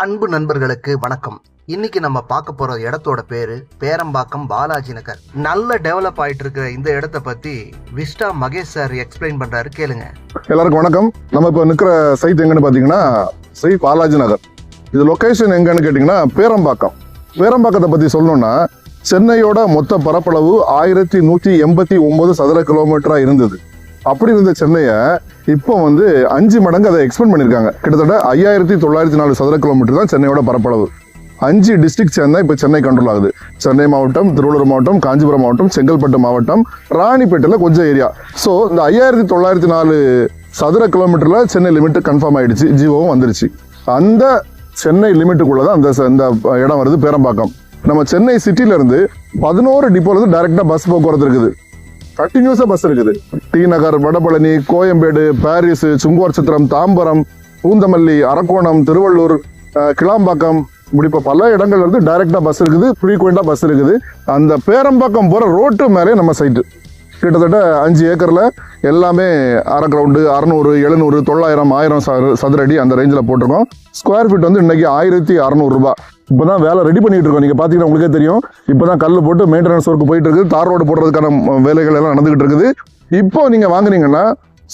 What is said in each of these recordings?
அன்பு நண்பர்களுக்கு வணக்கம். இன்னைக்கு நம்ம பார்க்க போற இடத்தோட பேரு பேரம்பாக்கம் பாலாஜி நகர். நல்ல டெவலப் ஆயிட்டு இருக்கிற இந்த இடத்த பத்தி விஸ்டா மகேஷ் சார் எக்ஸ்பிளைன் பண்றாரு கேளுங்க. எல்லாருக்கும் வணக்கம். நம்ம இப்போ நிற்கிற சைட் எங்கன்னு பார்த்தீங்கன்னா ஸ்ரீ பாலாஜி நகர். இது லொக்கேஷன் எங்கன்னு கேட்டிங்கன்னா பேரம்பாக்கம். பேரம்பாக்கத்தை பற்றி சொல்லணும்னா சென்னையோட மொத்த பரப்பளவு ஆயிரத்தி நூற்றி எண்பத்தி ஒன்பது சதுர கிலோமீட்டராக இருந்தது. அப்படி இருந்த சென்னையை இப்போ வந்து அஞ்சு மடங்கு அதை எக்ஸ்பெண்ட் பண்ணியிருக்காங்க. கிட்டத்தட்ட ஐயாயிரத்தி தொள்ளாயிரத்தி நாலு சதுர கிலோமீட்டர் தான் சென்னையோட பரப்பளவு. அஞ்சு டிஸ்ட்ரிக்ட் சேர்ந்தா இப்போ சென்னை கண்ட்ரோல் ஆகுது. சென்னை மாவட்டம் திருவள்ளூர் மாவட்டம் காஞ்சிபுரம் மாவட்டம் செங்கல்பட்டு மாவட்டம் ராணிப்பேட்டையில் கொஞ்சம் ஏரியா ஸோ இந்த ஐயாயிரத்தி தொள்ளாயிரத்தி நாலு சதுர கிலோமீட்டரில் சென்னை லிமிட் கன்ஃபார்ம் ஆயிடுச்சு. ஜியோவும் வந்துருச்சு. அந்த சென்னை லிமிட்டுக்குள்ளே தான் அந்த இந்த இடம் வருது பேரம்பாக்கம். நம்ம சென்னை சிட்டியிலேருந்து பதினோரு டிப்போலேருந்து டைரெக்டாக பஸ் போக்குவரத்து இருக்குது. கண்டினியூஸாக பஸ் இருக்குது. T Nagar Vadapalani Koyambedu Parrys Sunguvarchatram Tambaram Poonamallee Arakkonam Tiruvallur Kilambakkam இப்படி இப்போ பல இடங்கள் வந்து டைரெக்டாக பஸ் இருக்குது ஃப்ரீக்வெண்ட்டாக பஸ் இருக்குது. அந்த பேரம்பாக்கம் போகிற ரோட்டு மேலே நம்ம சைட்டு கிட்டத்தட்ட அஞ்சு ஏக்கரில் எல்லாமே அரை கிரவுண்டு அறநூறு எழுநூறு தொள்ளாயிரம் ஆயிரம் ச- சதுர அடி அந்த ரேஞ்சில் போட்டிருக்கோம். ஸ்கொயர் ஃபீட் வந்து இன்னைக்கு ஆயிரத்தி அறநூறுரூபா இப்போ தான் வேலை ரெடி பண்ணிகிட்டு இருக்கோம். நீங்கள் பார்த்தீங்கன்னா உங்களுக்கே தெரியும். இப்போ தான் கல் போட்டு மெயின்டெனன்ஸ் ஒர்க் போயிட்டு இருக்குது தார் ரோடு போடுறதுக்கான வேலைகள் எல்லாம் நடந்துகிட்டு இருக்குது. இப்போ நீங்கள் வாங்குனீங்கன்னா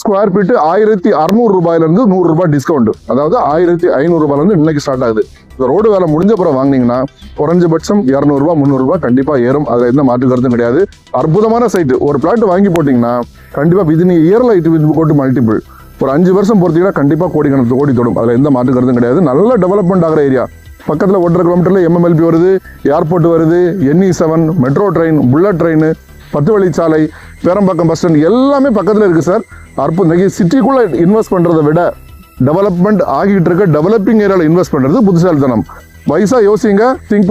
ஸ்கொயர் ஃபீட்டு ஆயிரத்தி அறநூறு ரூபாயிலேருந்து நூறு ரூபாய் டிஸ்கவுண்ட் அதாவது ஆயிரத்தி ஐநூறுரூபாயிலேருந்து இன்னைக்கு ஸ்டார்ட் ஆகுது. இந்த ரோடு வேலை முடிஞ்ச பிறகு வாங்குனீங்கன்னா குறைஞ்சபட்சம் இரநூறுபா முந்நூறுரூபா கண்டிப்பாக ஏறும். அதில் எந்த மாற்று கருத்தும் கிடையாது. அற்புதமான சைட்டு ஒரு பிளாட் வாங்கி போட்டிங்கன்னா கண்டிப்பாக within a year light with coat multiple ஒரு அஞ்சு வருஷம் பொறுத்தீங்கன்னா கண்டிப்பாக கோடிக்கணக்கு கோடி தொடும். அதில் எந்த மாற்று கருத்தும் கிடையாது. நல்ல டெவலப்மெண்ட் ஆகிற ஏரியா பக்கத்தில் ஒன்றரை கிலோமீட்டரில் எம்எம்எல்பி வருது ஏர்போர்ட் வருது NE seven metro train bullet train பத்து வழிச்சாலை பேரம்பாக்கம் பஸ் ஸ்டாண்ட் எல்லாமே பக்கத்தில் இருக்குது சார் அற்புதம். இன்றைக்கி சிட்டிக்குள்ளே இன்வெஸ்ட் பண்ணுறதை விட டெவலப்மெண்ட் ஆகிட்டு இருக்க டெவலப்பிங் ஏரியாவில் இன்வெஸ்ட் பண்ணுறது புத்திசாலித்தனம். வயசாக யோசிங்க திங்க்